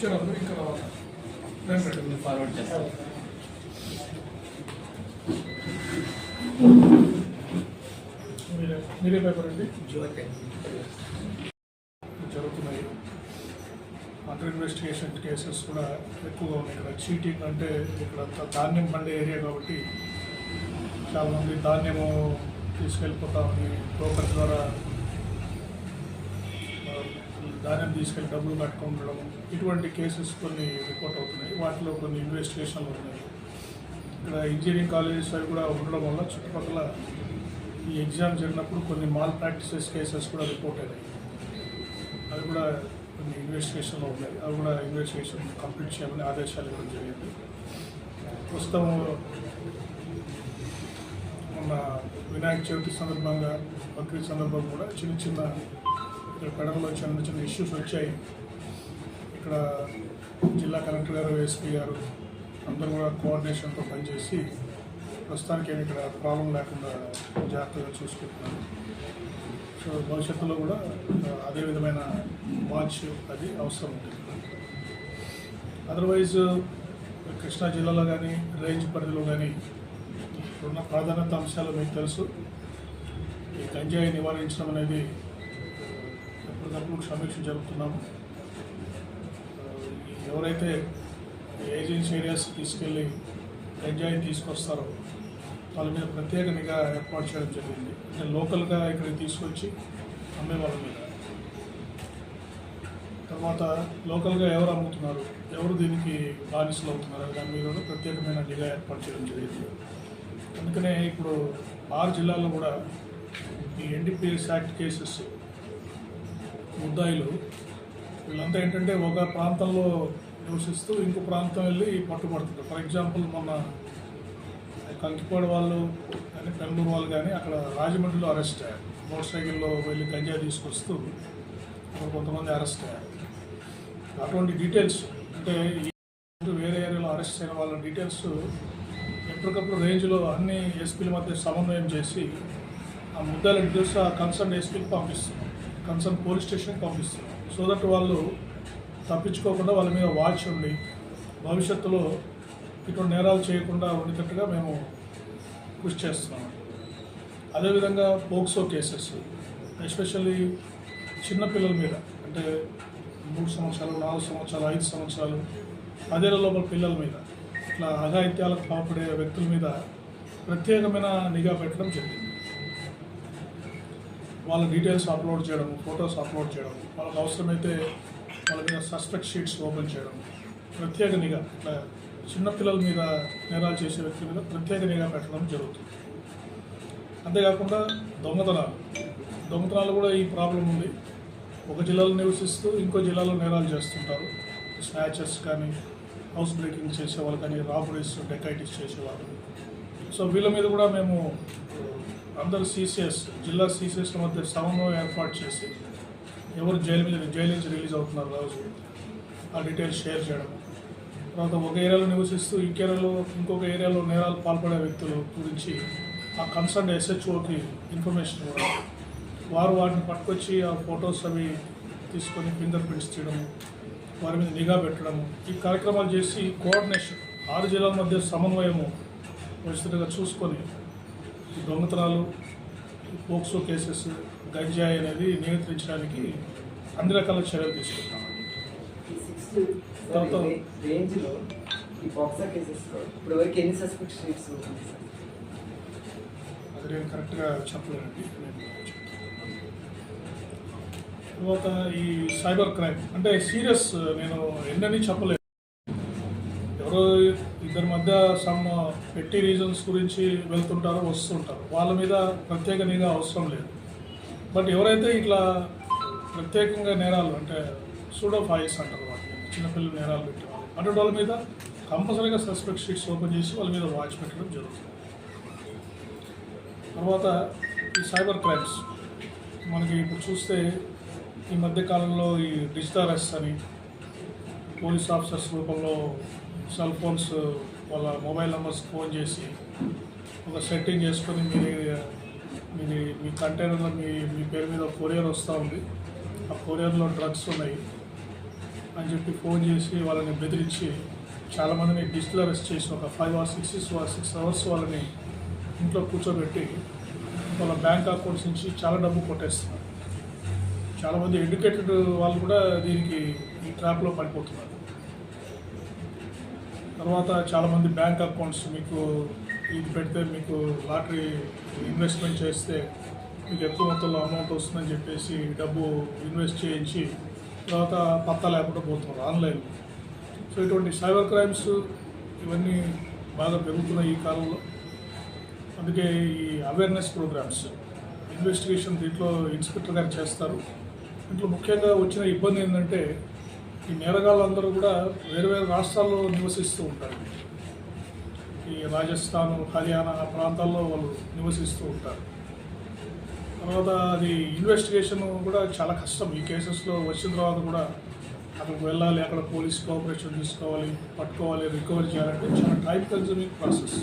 వచ్చారు ఇంకా రావాలి. ఫార్వర్డ్ చేస్తాను మీరే మీరే పేపర్ అండి? జ్యోతి. జరుగుతున్నాయి అండర్ ఇన్వెస్టిగేషన్ కేసెస్ కూడా ఎక్కువగా ఉన్నాయి ఇక్కడ. చీటింగ్ అంటే ఇక్కడ అంతా ధాన్యం పండే ఏరియా కాబట్టి చాలామంది ధాన్యము తీసుకెళ్ళిపోతామని బ్రోకర్ ద్వారా ధాన్యం తీసుకెళ్ళి డబ్బులు కట్టుకొని ఉండడం ఇటువంటి కేసెస్ కొన్ని రిపోర్ట్ అవుతున్నాయి. వాటిలో కొన్ని ఇన్వెస్టిగేషన్లు ఉన్నాయి. ఇక్కడ ఇంజనీరింగ్ కాలేజెస్ అవి కూడా ఉండడం వల్ల చుట్టుపక్కల ఈ ఎగ్జామ్ జరిగినప్పుడు కొన్ని మాల్ ప్రాక్టీసెస్ కేసెస్ కూడా రిపోర్ట్ అయినాయి. అది కూడా కొన్ని ఇన్వెస్టిగేషన్లో ఉన్నాయి. అవి కూడా ఇన్వెస్టిగేషన్ కంప్లీట్ చేయమని ఆదేశాలు ఇవ్వడం జరిగింది. ప్రస్తుతం మన వినాయక చవితి సందర్భంగా బక్రీద్ సందర్భంగా కూడా చిన్న చిన్న ఇక్కడ పెడలో చిన్న చిన్న ఇష్యూస్ వచ్చాయి. ఇక్కడ జిల్లా కలెక్టర్ గారు ఎస్పీ గారు అందరూ కూడా కోఆర్డినేషన్తో పనిచేసి ప్రస్తుతానికి ఏమి ఇక్కడ ప్రాబ్లం లేకుండా జాగ్రత్తగా చూసుకుంటున్నాను సో భవిష్యత్తులో కూడా అదే విధమైన వాచ్ అది అవసరం ఉంటుంది అదర్వైజ్ కృష్ణా జిల్లాలో కానీ రేంజ్ పరిధిలో కానీ ఇప్పుడున్న ప్రాధాన్యత అంశాలు మీకు తెలుసు. ఈ గంజాయి నివారించడం అనేది ఎప్పటికప్పుడు సమీక్ష జరుపుతున్నాము. ఎవరైతే ఏజెన్సీ ఏరియాస్ తీసుకెళ్ళి ఎంజాయ్ తీసుకొస్తారో వాళ్ళ మీద ప్రత్యేక నిఘా ఏర్పాటు చేయడం జరిగింది. అంటే లోకల్గా ఇక్కడికి తీసుకొచ్చి అమ్మే వాళ్ళ మీద. తర్వాత లోకల్గా ఎవరు అమ్ముతున్నారు? ఎవరు దీనికి బానిసలు అవుతున్నారు? దాని మీద కూడా ప్రత్యేకమైన నిఘా ఏర్పాటు చేయడం జరిగింది. అందుకనే ఇప్పుడు ఆరు జిల్లాల్లో కూడా ఈ ఎన్డీపీఎస్ యాక్ట్ కేసెస్ ముద్దాయిలు. వీళ్ళంతా ఏంటంటే ఒక ప్రాంతంలో నివసిస్తూ ఇంకో ప్రాంతం వెళ్ళి పట్టుబడుతుంది ఫర్ ఎగ్జాంపుల్ మొన్న కంకిపాడు వాళ్ళు కానీ పెంగళూరు వాళ్ళు కానీ అక్కడ రాజమండ్రిలో అరెస్ట్ అయ్యారు. మోటార్ సైకిల్లో వెళ్ళి గంజా తీసుకొస్తూ అక్కడ కొంతమంది అరెస్ట్ అయ్యారు. అటువంటి డీటెయిల్స్ అంటే వేరే ఏరియాలో అరెస్ట్ అయిన వాళ్ళ డీటెయిల్స్ ఎప్పటికప్పుడు రేంజ్లో అన్ని ఎస్పీల మధ్య సమన్వయం చేసి ఆ ముద్దాల డీటెయిల్స్ ఆ కన్సర్న్ ఎస్పీకి పంపిస్తున్నాం కన్సర్న్ పోలీస్ స్టేషన్కి పంపిస్తున్నాం సో దట్ వాళ్ళు తప్పించుకోకుండా వాళ్ళ మీద వాచ్ ఉండి భవిష్యత్తులో ఇటువంటి నేరాలు చేయకుండా ఉండేటట్టుగా మేము కృషి చేస్తున్నాం. అదేవిధంగా పోక్సో కేసెస్ ఎస్పెషల్లీ చిన్నపిల్లల మీద అంటే మూడు సంవత్సరాలు నాలుగు సంవత్సరాలు ఐదు సంవత్సరాలు పదేళ్ళ లోపల పిల్లల మీద ఇట్లా అఘాయిత్యాలకు పాల్పడే వ్యక్తుల మీద ప్రత్యేకమైన నిఘా పెట్టడం జరిగింది. వాళ్ళ డీటెయిల్స్ అప్లోడ్ చేయడం ఫొటోస్ అప్లోడ్ చేయడం వాళ్ళకి అవసరమైతే వాళ్ళ మీద సస్పెక్ట్ షీట్స్ ఓపెన్ చేయడం. ప్రత్యేక నిఘా ఇట్లా చిన్నపిల్లల మీద నేరాలు చేసే వ్యక్తుల మీద ప్రత్యేక నిఘా పెట్టడం జరుగుతుంది. అంతేకాకుండా దొంగతనాలు. దొంగతనాలు కూడా ఈ ప్రాబ్లం ఉంది. ఒక జిల్లాలో నివసిస్తూ ఇంకో జిల్లాలో నేరాలు చేస్తుంటారు. స్నాచెస్ కానీ హౌస్ బ్రేకింగ్ చేసేవాళ్ళు కానీ రాబరీస్ డెకైటిస్ చేసేవాళ్ళు. సో వీళ్ళ మీద కూడా మేము అందరు సీసీఎస్ జిల్లా సీసీఎస్ మధ్య సమన్వయం ఏర్పాటు చేసి ఎవరు జైలు మీద జైలు నుంచి రిలీజ్ అవుతున్నారు రోజు ఆ డీటెయిల్స్ షేర్ చేయడం. తర్వాత ఒక ఏరియాలో నివసిస్తూ ఇంక ఏరియాలో ఇంకొక ఏరియాలో నేరాలు పాల్పడే వ్యక్తుల గురించి ఆ కన్సర్న్ ఎస్హెచ్ఓకి ఇన్ఫర్మేషన్ ఇవ్వడం. వారు వాటిని పట్టుకొచ్చి ఆ ఫొటోస్ అవి తీసుకొని ఫింగర్ ప్రింట్స్ తీయడం వారి మీద నిఘా పెట్టడం. ఈ కార్యక్రమాలు చేసి కోఆర్డినేషన్ ఆరు జిల్లాల మధ్య సమన్వయము పరిస్థితిగా చూసుకొని దొంగతనాలు పోక్సో కేసెస్ గంజాయి అనేది నియంత్రించడానికి అన్ని రకాల చర్యలు తీసుకుంటాం. తర్వాత- అది నేను కరెక్ట్గా చెప్పలేనండి. తర్వాత ఈ సైబర్ క్రైమ్ అంటే సీరియస్ నేను ఎన్నని చెప్పలేను. ఎవరో ఇద్దరి మధ్య సమ్ పెట్టి రీజన్స్ గురించి వెళ్తుంటారో వస్తుంటారు. వాళ్ళ మీద ప్రత్యేక నిఘా అవసరం లేదు. బట్ ఎవరైతే ఇట్లా ప్రత్యేకంగా నేరాలు అంటే సూడో ఫైల్స్ అంటారు వాటిని చిన్నపిల్లలు నేరాలు పెట్టేవాళ్ళు అటువంటి వాళ్ళ మీద కంపల్సరీగా సస్పెక్ట్ షీట్స్ ఓపెన్ చేసి వాళ్ళ మీద వాచ్ పెట్టడం జరుగుతుంది. తర్వాత ఈ సైబర్ క్రైమ్స్ మనకి ఇప్పుడు చూస్తే ఈ మధ్య కాలంలో ఈ డిజిటల్ అరెస్ట్ అని పోలీస్ ఆఫీసర్స్ రూపంలో సెల్ ఫోన్స్ uh, వాళ్ళ మొబైల్ నెంబర్స్ ఫోన్ చేసి ఒక సెట్టింగ్ చేసుకొని మీ మీ మీ కంటైనర్లో మీ మీ పేరు మీద కొరియర్ వస్తూ ఉంది. ఆ కొరియర్లో డ్రగ్స్ ఉన్నాయి. అని చెప్పి ఫోన్ చేసి వాళ్ళని బెదిరించి చాలామందిని డిజిటల్ అరెస్ట్ చేసి ఒక five or six six hours వాళ్ళని ఇంట్లో కూర్చోబెట్టి వాళ్ళ బ్యాంక్ అకౌంట్స్ నుంచి చాలా డబ్బు కొట్టేస్తున్నారు. చాలామంది ఎడ్యుకేటెడ్ వాళ్ళు కూడా దీనికి ఈ ట్రాప్లో పడిపోతున్నారు. తర్వాత చాలామంది బ్యాంక్ అకౌంట్స్ మీకు ఇది పెడితే మీకు లాటరీ ఇన్వెస్ట్మెంట్ చేస్తే మీకు ఎక్కువ మొత్తంలో అమౌంట్ వస్తుందని చెప్పేసి డబ్బు ఇన్వెస్ట్ చేయించి తర్వాత పత్తా లేకుండా పోతున్నారు ఆన్లైన్ సో ఇటువంటి సైబర్ క్రైమ్స్ ఇవన్నీ బాగా పెరుగుతున్నాయి ఈ కాలంలో. అందుకే ఈ అవేర్నెస్ ప్రోగ్రామ్స్ ఇన్వెస్టిగేషన్ దీంట్లో ఇన్స్పెక్టర్ గారు చేస్తారు. ఇంట్లో ముఖ్యంగా వచ్చిన ఇబ్బంది ఏంటంటే ఈ నేరగాళ్ళందరూ కూడా వేరు వేరు రాష్ట్రాల్లో నివసిస్తూ ఉంటారు. ఈ రాజస్థాన్ హర్యానా ఆ ప్రాంతాల్లో వాళ్ళు నివసిస్తూ ఉంటారు. తర్వాత అది ఇన్వెస్టిగేషన్ కూడా చాలా కష్టం. ఈ కేసెస్లో వచ్చిన తర్వాత కూడా అక్కడికి వెళ్ళాలి అక్కడ పోలీస్ కోఆపరేషన్ తీసుకోవాలి పట్టుకోవాలి రికవరీ చేయాలంటే చాలా టైం కన్సూమింగ్ ప్రాసెస్